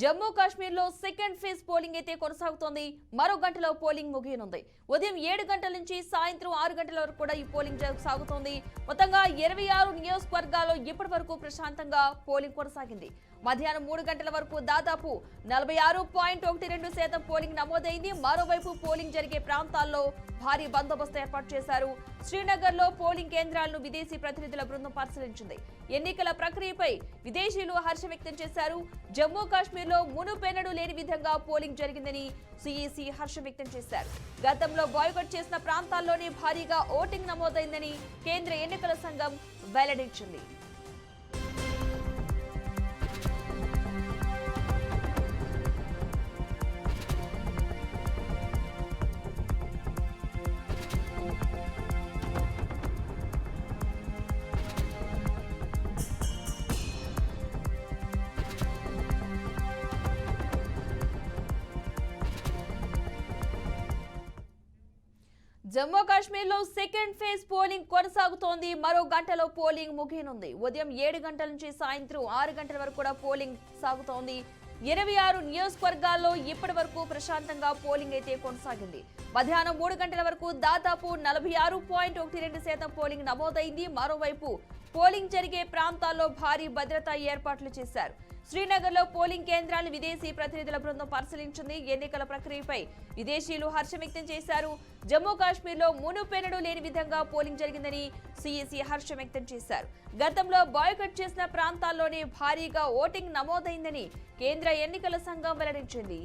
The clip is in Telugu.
జమ్మూ కాశ్మీర్లో సెకండ్ ఫేజ్ పోలింగ్ అయితే కొనసాగుతోంది. మరో గంటలో పోలింగ్ ముగియనుంది. ఉదయం ఏడు గంటల నుంచి సాయంత్రం ఆరు గంటల వరకు కూడా ఈ పోలింగ్ సాగుతోంది. మొత్తంగా ఇరవై ఆరు నియోజకవర్గాల్లో ఇప్పటి వరకు ప్రశాంతంగా పోలింగ్ కొనసాగింది. మధ్యాహ్నం మూడు గంటల వరకు దాదాపు నలభై ఆరు పాయింట్ ఒకటి రెండు శాతం పోలింగ్ నమోదైంది. మరోవైపు పోలింగ్ జరిగే ప్రాంతాల్లో భారీ బందోబస్తు ఏర్పాటు చేశారు. శ్రీనగర్లో పోలింగ్ కేంద్రాలను విదేశీ ప్రతినిధుల బృందం పరిశీలించింది. ఎన్నికల ప్రక్రియపై విదేశీయులు హర్షం వ్యక్తం చేశారు. జమ్మూ కాశ్మీర్ లో మునుపెన్నడూ లేని విధంగా పోలింగ్ జరిగిందని సిఈసి హర్షం వ్యక్తం చేశారు. గతంలో బాయ్కట్ చేసిన ప్రాంతాల్లోనే భారీగా ఓటింగ్ నమోదైందని కేంద్ర ఎన్నికల సంఘం వెల్లడించింది. జమ్మూ కాశ్మీర్లో సెకండ్ ఫేజ్ పోలింగ్ కొనసాగుతోంది. మరో గంటలో పోలింగ్ ముగియనుంది. ఉదయం ఏడు గంటల నుంచి సాయంత్రం ఆరు గంటల వరకు కూడా పోలింగ్ సాగుతోంది. ఇరవై ఆరు నియోజకవర్గాల్లో ఇప్పటి వరకు ప్రశాంతంగా పోలింగ్ అయితే కొనసాగింది. మధ్యాహ్నం మూడు గంటల వరకు దాదాపు నలభై ఆరు పాయింట్ ఒకటి రెండు శాతం పోలింగ్ నమోదైంది. మరోవైపు పోలింగ్ జరిగే ప్రాంతాల్లో భారీ భద్రతా ఏర్పాట్లు చేశారు. శ్రీనగర్లో పోలింగ్ కేంద్రాలు విదేశీ ప్రతినిధుల బృందం పరిశీలించింది. ఎన్నికల ప్రక్రియపై విదేశీయులు హర్షం వ్యక్తం చేశారు. జమ్మూ కాశ్మీర్లో లేని విధంగా పోలింగ్ జరిగిందని సిఈసి హర్షం వ్యక్తం చేశారు. గతంలో బాయ్కట్ చేసిన ప్రాంతాల్లోనే భారీగా ఓటింగ్ నమోదైందని కేంద్ర ఎన్నికల సంఘం వెల్లడించింది.